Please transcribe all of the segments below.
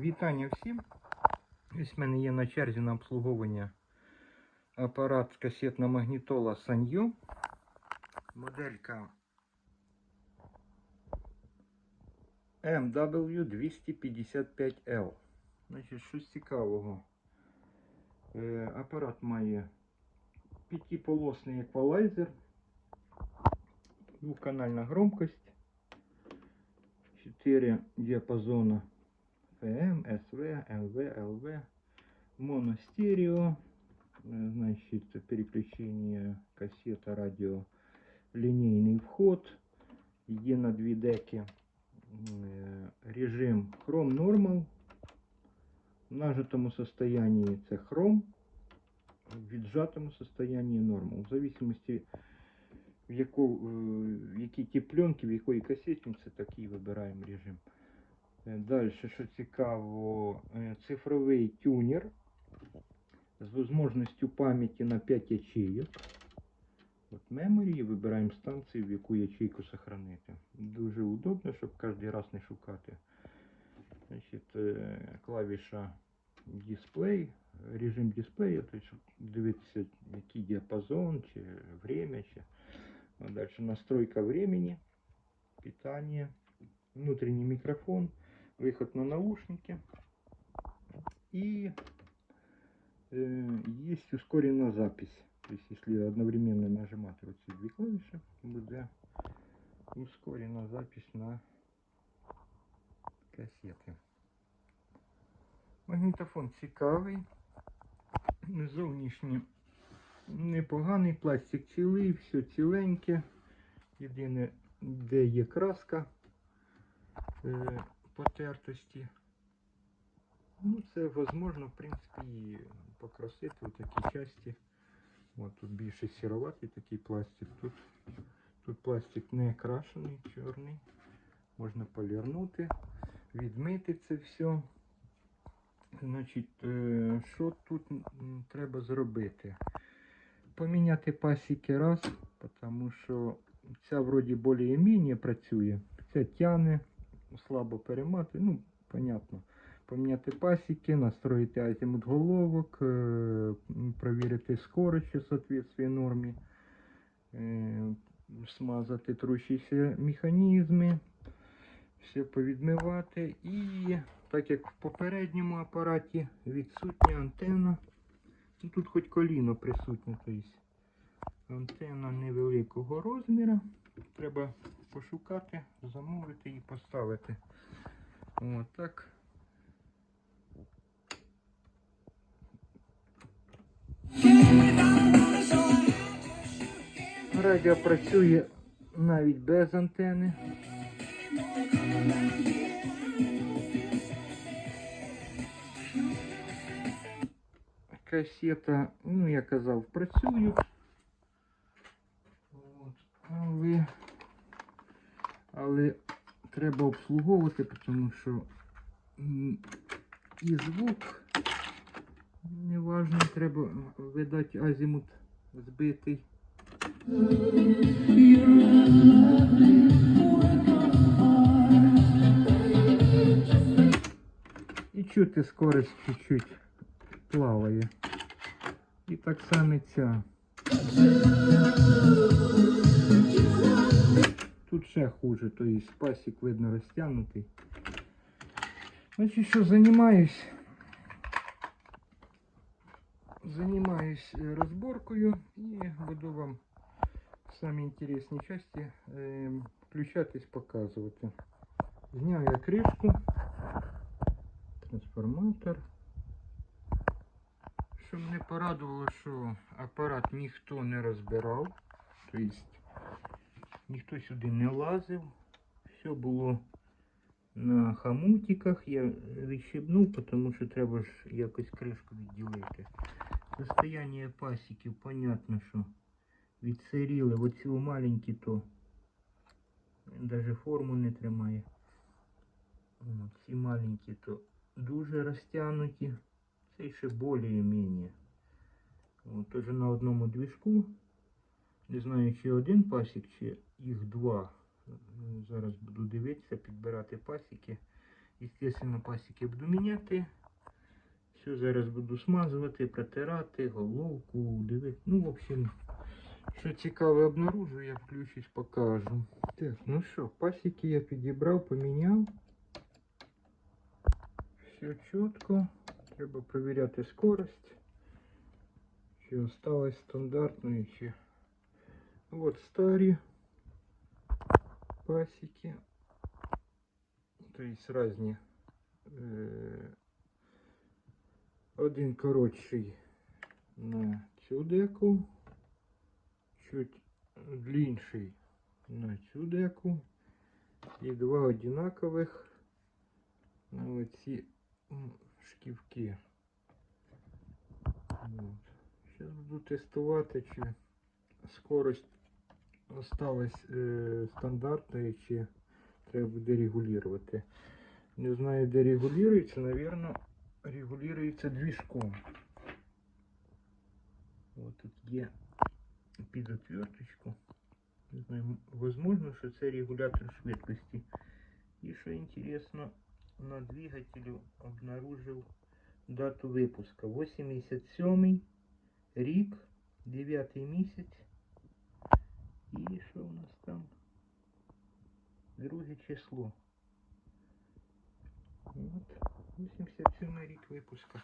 Вітання всім. Ось в мене є на черзі на обслуговування апарат касетна магнітола Sanyo. Моделька MW255L. Значить, щось цікавого. Е, апарат має п'ятиполосний еквалайзер, двухканальна громкость, 4 діапазона ФМ, СВ, ЛВ, ЛВ, моностерео, э, значит, переключение кассета, радио, линейный вход, є на дві деки, Е, режим Chrome Normal, в нажатому состоянии це Chrome, в віджатому состоянии Normal, в зависимости в, яку, е, в якій ті пленки, в якої касетниці, такий вибираємо режим. Далі, що цікаво, е, цифровий тюнер з можливістю пам'яті на 5 ячейок. От memory, вибираємо станцію, в яку ячейку сохранити. Дуже удобно, щоб кожен раз не шукати. Значить, е, клавіша дисплей, режим дисплею, тобто щоб дивитися, який діапазон, чи время, чи далі настройка времени, питання, внутренний микрофон, выход на наушники. И э, есть ускоренная запись. То есть, если одновременно нажимать вот эти две клавиши, будет ускорена запись на кассеты. Магнітофон цікавий. Зовнішній непоганий, пластик цілий, все ціленьке. Єдине, де є краска е, потертості. Ну, це можливо, в принципі, покрасити в такій часті. От тут більше сіроватий такий пластик. Тут, тут пластик не крашений, чорний. Можна полірнути, відмити це все. Значить, е, що тут треба зробити? Поміняти пасіки раз, тому що ця вроді більш-менш працює. Ця тяне, слабо перемати. Ну, понятно. Поміняти пасіки, настроїти азимут головок, е, провірити скорость, що соответствує нормі, е, смазати трущіся механізми, все повідмивати. І так як в попередньому апараті відсутня антенна, ну, тут хоч коліно присутнє, тобто антенна невеликого розміру. Треба пошукати, замовити і поставити. От так. Радіо працює навіть без антени. Касета, ну я казав, працює. От, але, але треба обслуговувати, тому що і звук неважний, треба видати азимут збитий. І чути скорость чуть-чуть плаває. І так само ця. Тут ще хуже, то є пасік видно розтягнутий. Значить, що займаюсь? Займаюсь е, розборкою і буду вам самі інтересні часті е, включатись, показувати. Зняв я кришку, трансформатор. Що мене порадувало, що апарат ніхто не розбирав, тобто ніхто сюди не лазив, все було на хамутиках. Я відщебнув, тому що треба ж якось кришку відділити. Состояние пасіків, понятно, що відсиріли. Оці маленькі, то навіть форму не тримає. Ці маленькі, то дуже розтягнуті. Цей ще більш-менш. От, Тоже на одному двіжку. Не знаю, чи один пасік, чи їх два. Ну, Зараз буду дивитися, підбирати пасіки Естественно, пасіки буду міняти. Все зараз буду смазувати, протирати, головку, дивити. Ну, в общем, що цікаве обнаружу, я включусь, покажу. Так, ну що, пасіки я підібрав, поміняв. Все чітко. Треба перевіряти скорость. Чи осталось стандартною, чи. Вот старі пасіки. То есть разні. Е, Один коротший на цю деку, чуть длінший на цю деку. І два одинакових на оці шківки. Зараз буду тестувати, чи скорость осталась е, стандартною, чи треба буде регулювати. Не знаю, де регулюється, наверное, регулюється движком. Вот тут є під отверточку. Не знаю, возможно, що це регулятор швидкості. І що інтересно, на двигателю обнаружив дату випуска. 87 рік, 9 місяць. І що у нас там? Друге число. От, 87 рік випуска.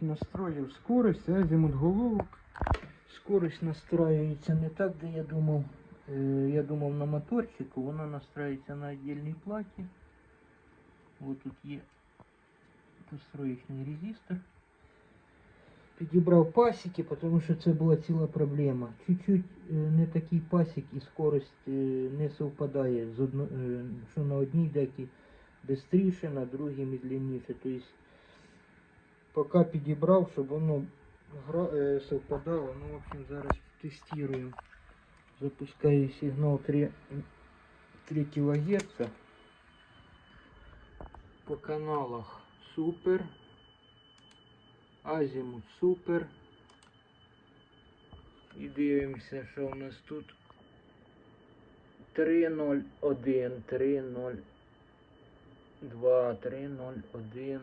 Настроїв скорость, азимут головок. Скорость настраивается не так, де я думав. Е, Я думав на моторчику, вона настраивается на отдельной платі. Вот тут є построечний резистор. Підібрав пасіки, тому що це була ціла проблема. Чуть-чуть е, не такий пасік і скорость е, не совпадає що на одній декі бистріше, на другій медленніше. Тобто поки підібрав, щоб воно е, совпадало. Ну, в общем, зараз тестирую. Запускаю сигнал 3, 3 кГц. По каналах супер. Азимут супер. І дивимося, що у нас тут 301, 302, 301.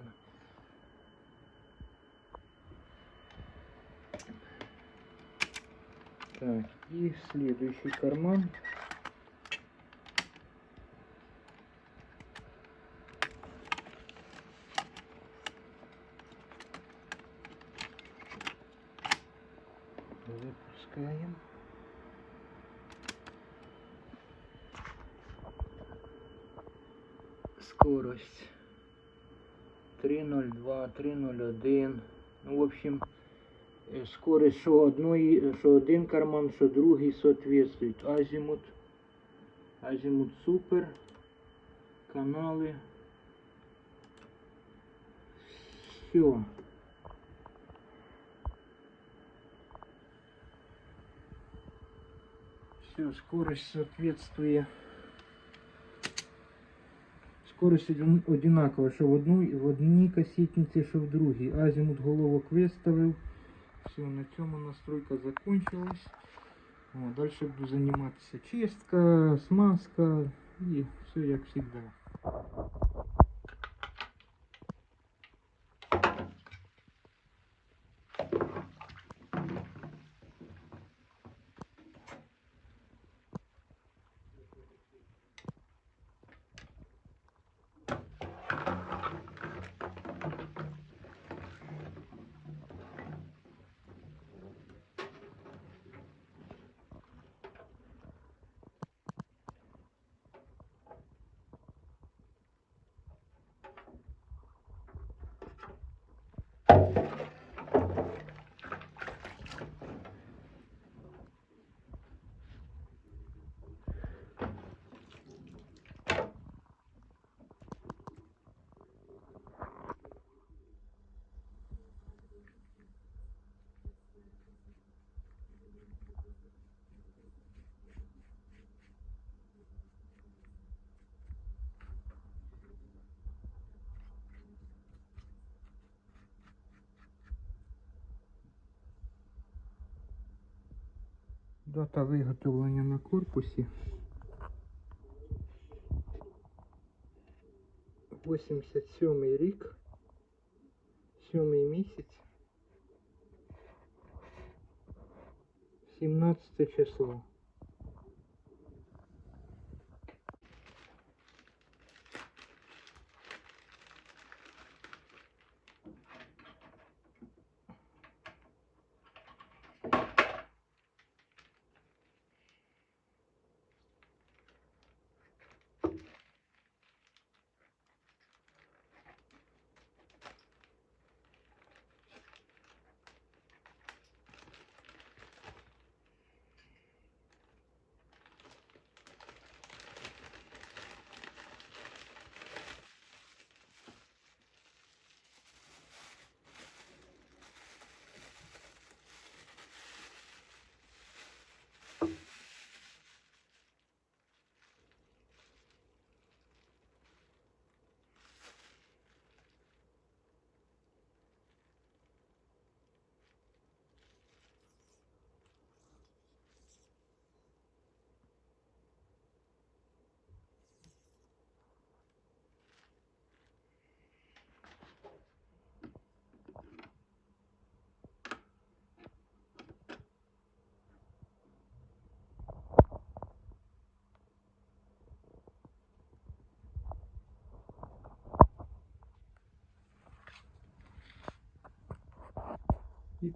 Так, и следующий карман. Выпускаем. скорость. 3.02, 3.01. Ну, в общем, скорость, що, одної, що один карман, що другий соответствують. Азимут. Азимут супер. Канали. Все. Все, скорость соответствует. Скорость один- одинакова, що в одній, в одній касетниці, що в другій. Азимут головок виставив. Все, на цьому настройка закончилась. Дальше буду заниматься чистка, смазка и все як всегда. Дата виготовлення на корпусі. 87 рік, 7 місяць, 17 число.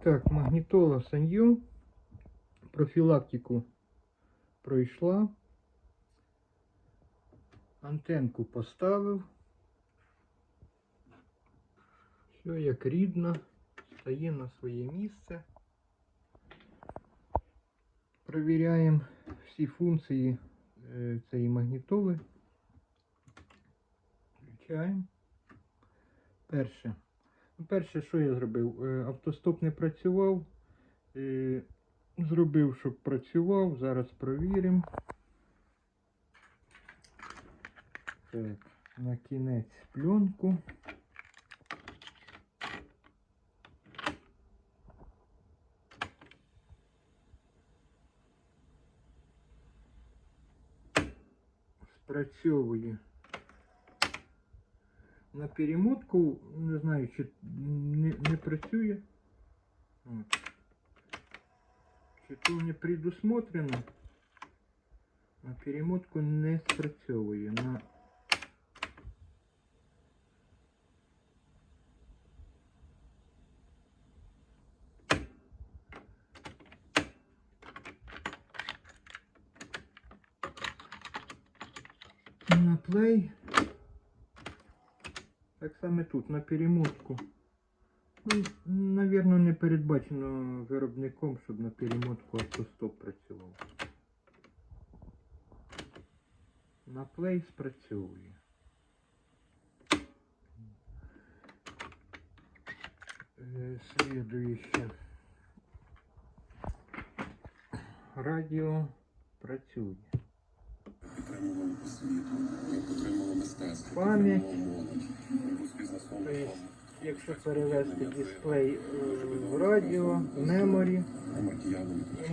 Итак, магнитола Санью. Профілактику пройшла. Антенку поставив. Все як рідно. Стає на своє місце. Провіряємо всі функції е, цієї магнітоли. Включаємо. Перше. Перше, що я зробив? Е, Автостоп не працював. Е, Зробив, щоб працював. Зараз провіримо. Так, на кінець пленку. Спрацьовує. На перемотку, не знаю, чи не, не працює. От. Чи то не предусмотрено. На перемотку не спрацьовує. На на плей Так само тут на перемотку. Ну, навірно, не передбачено виробником, щоб на перемотку автостоп працював. На плей спрацьовує. Е, Слідуюче. Радіо працює. Освіту, ми підтримували мистецтво, Пам'ять. підтримували молодь, боротьбу з бізнесом. Тобто, якщо перевести дисплей е, в радіо, в меморі,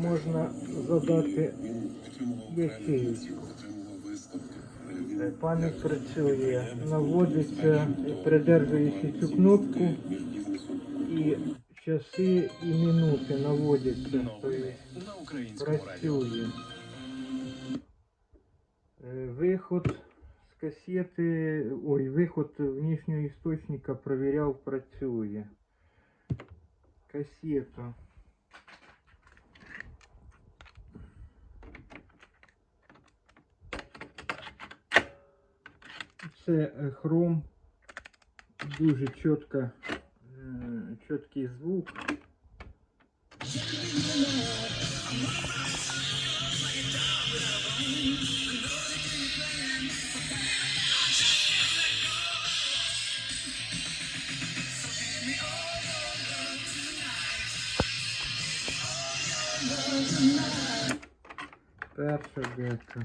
можна задати Він підтримував ячеїчку. українців, підтримував виставки. Е, Він Пам'ять працює, наводиться, придержуючи цю кнопку, між бізнесом і часи і минути наводяться. Тобто на українському радіо. працює. Е, Виход з касети, ой, виход внешнього істочника провіряв, працює. Касета. Це е, хром. Дуже чітко, е, чіткий звук. Перша дека.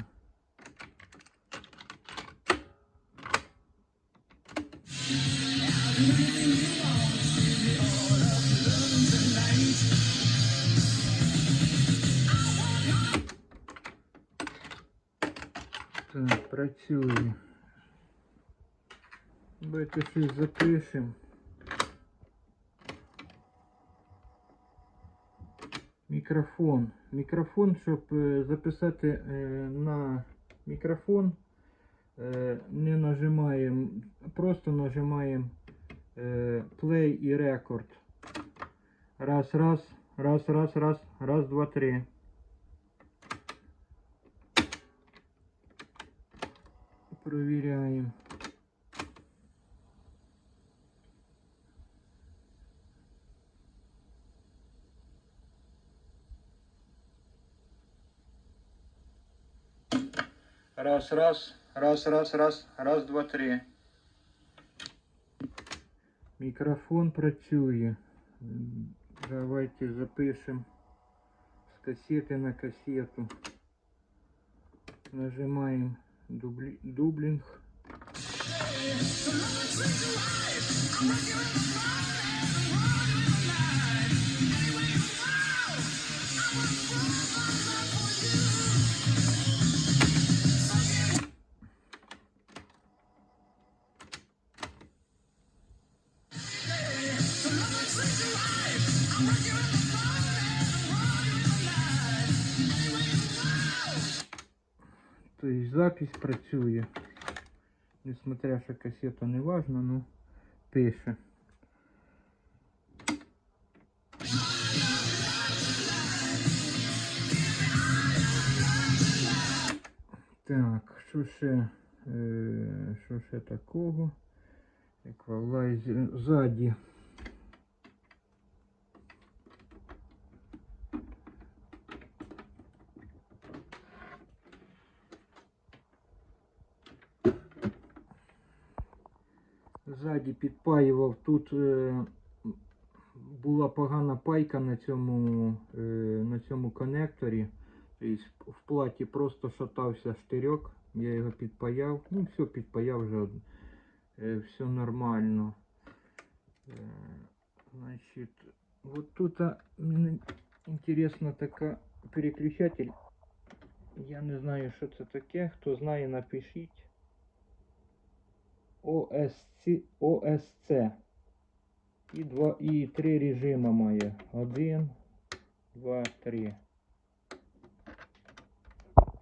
Так, працює. Давайте щось запишемо. Мікрофон. Мікрофон, щоб е, записати е, на мікрофон, е, не нажимаємо, просто нажимаємо play і record. Раз, раз, раз, раз, раз, раз, два, три. Провіряємо. Раз, раз, раз, раз, раз, раз, два, три. Мікрофон працює. М, Давайте запишемо з касети на касету. Нажимаємо дублі... дублінг. Запись працює. Несмотря, що касета не важна, ну пише. Так, що ще, е, що ще такого? Еквалайзер ззаді. Ззаді підпаював. Тут е, була погана пайка на цьому, е, на цьому коннекторі. Тобто в платі просто шатався штирьок. Я його підпаяв. Ну, все, підпаяв вже. Е, все нормально. Е, значить, вот тут мені інтересна така переключатель. Я не знаю, що це таке. Хто знає, напишіть. ОСЦ, ОСЦ. І, два, і три режима має. Один, два, три.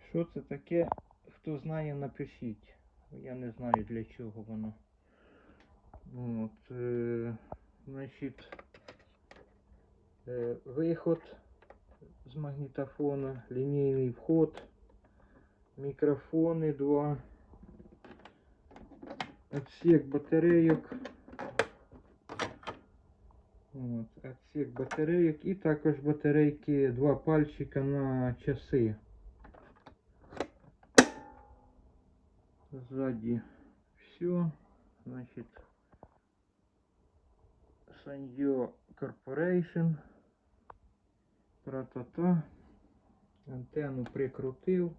Що це таке? Хто знає, напишіть. Я не знаю для чого воно. От, е, значить, е, виход з магнітофона, лінійний вход, мікрофони два. Отсек батарейок. От, отсек батарейок і також батарейки, два пальчика на часи. Сзади все. Значит, Sanyo Corporation. Тра-та-та. Антенну прикрутив.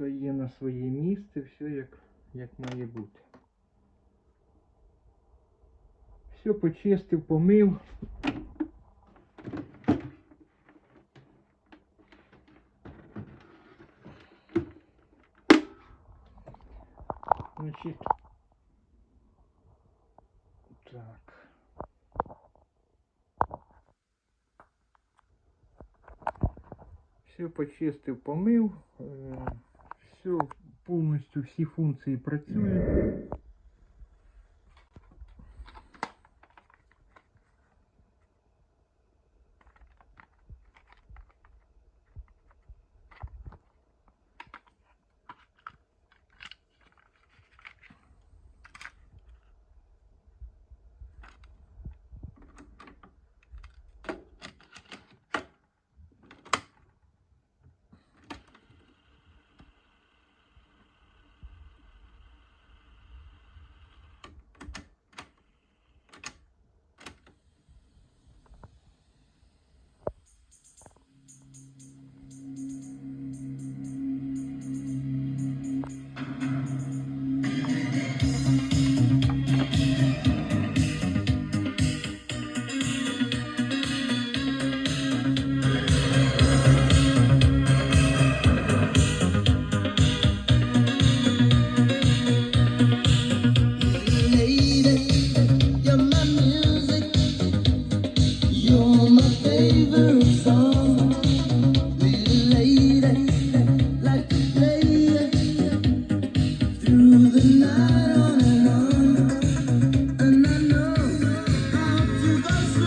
Стоїть на своє місце, все як, як має бути. Все почистив, помив. Значит, так. Все почистив, помив. Все повністю всі функції працюють.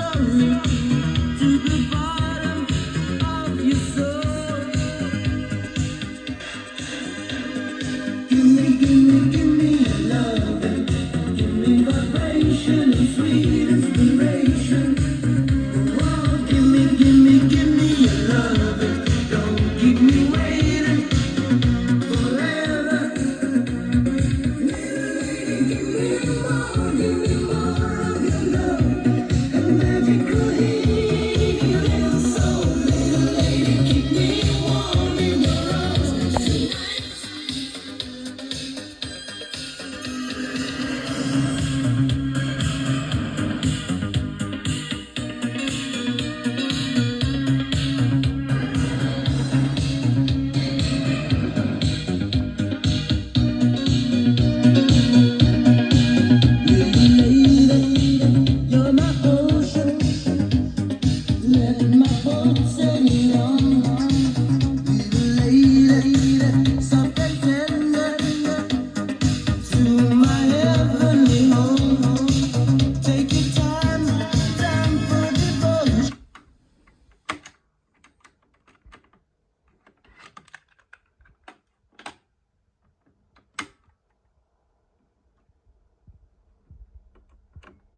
love you.